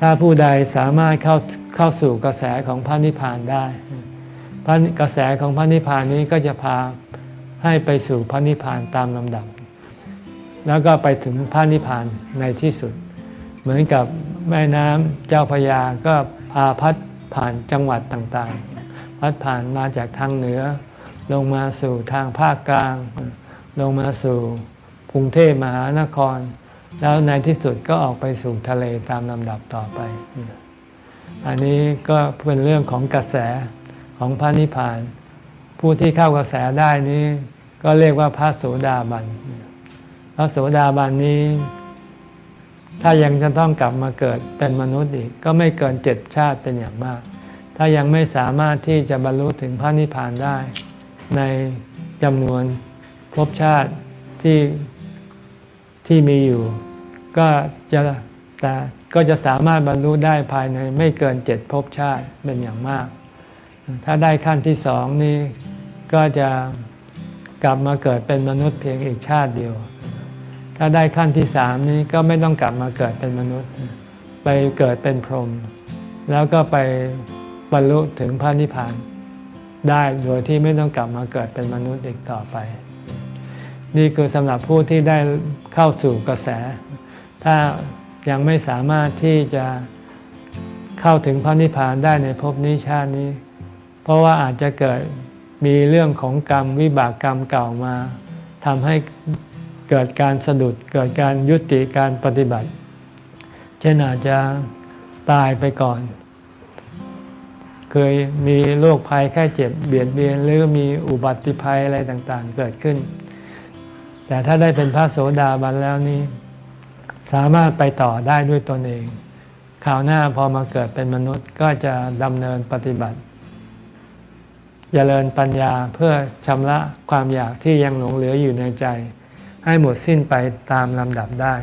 ถ้าผู้ใดสามารถเข้าเข้าสู่กระแสของพระนิพพานได้พระกระแสของพระนิพพานนี้ก็จะพาให้ไปสู่พระนิพพานตามลำดับ แล้วก็ไปถึงพระนิพพานในที่สุด เหมือนกับแม่น้ำเจ้าพยาก็พาพัดผ่านจังหวัดต่างๆ พัดผ่านมาจากทางเหนือ ลงมาสู่ทางภาคกลาง ลงมาสู่กรุงเทพมหานคร แล้วในที่สุดก็ออกไปสู่ทะเลตามลำดับต่อไป อันนี้ก็เป็นเรื่องของกระแสของพระนิพพาน ผู้ที่เข้ากระแสได้นี้ ก็เรียกว่าพระโสดาบัน พระโสดาบันนี้ ถ้ายังจะต้องกลับมาเกิดเป็นมนุษย์อีก ก็ไม่เกินเจ็ดชาติเป็นอย่างมาก ถ้ายังไม่สามารถที่จะบรรลุถึงพระนิพพานได้ ในจำนวนภพชาติที่ ที่มีอยู่ ก็จะแต่ก็จะสามารถบรรลุได้ภายในไม่เกินเจ็ดภพชาติเป็นอย่างมาก ถ้าได้ขั้นที่สองนี้ก็จะกลับมาเกิดเป็นมนุษย์เพียงอีกชาติเดียว ถ้าได้ขั้นที่สามนี้ก็ไม่ต้องกลับมาเกิดเป็นมนุษย์ ไปเกิดเป็นพรหมแล้วก็ไปบรรลุถึงพระนิพพานได้โดยที่ไม่ต้องกลับมาเกิดเป็นมนุษย์อีกต่อไป นี่คือสำหรับผู้ที่ได้เข้าสู่กระแส ถ้ายังไม่สามารถที่จะเข้าถึงพระนิพพานได้ในภพนี้ชาตินี้ เพราะว่าอาจจะเกิดมีเรื่องของกรรมวิบากกรรมเก่ามาทำให้เกิดการสะดุดเกิดการยุติการปฏิบัติ เช่นอาจจะตายไปก่อน เคยมีโรคภัยแค่เจ็บเบียดเบียนหรือมีอุบัติภัยอะไรต่างๆ เกิดขึ้น แต่ถ้าได้เป็นพระโสดาบันแล้วนี้ สามารถไปต่อได้ด้วยตนเองคราวหน้าพอมาเกิดเป็นมนุษย์ก็จะดำเนินปฏิบัติเจริญปัญญาเพื่อชำระความอยากที่ยังหลงเหลืออยู่ในใจ ให้หมดสิ้นไปตามลำดับได้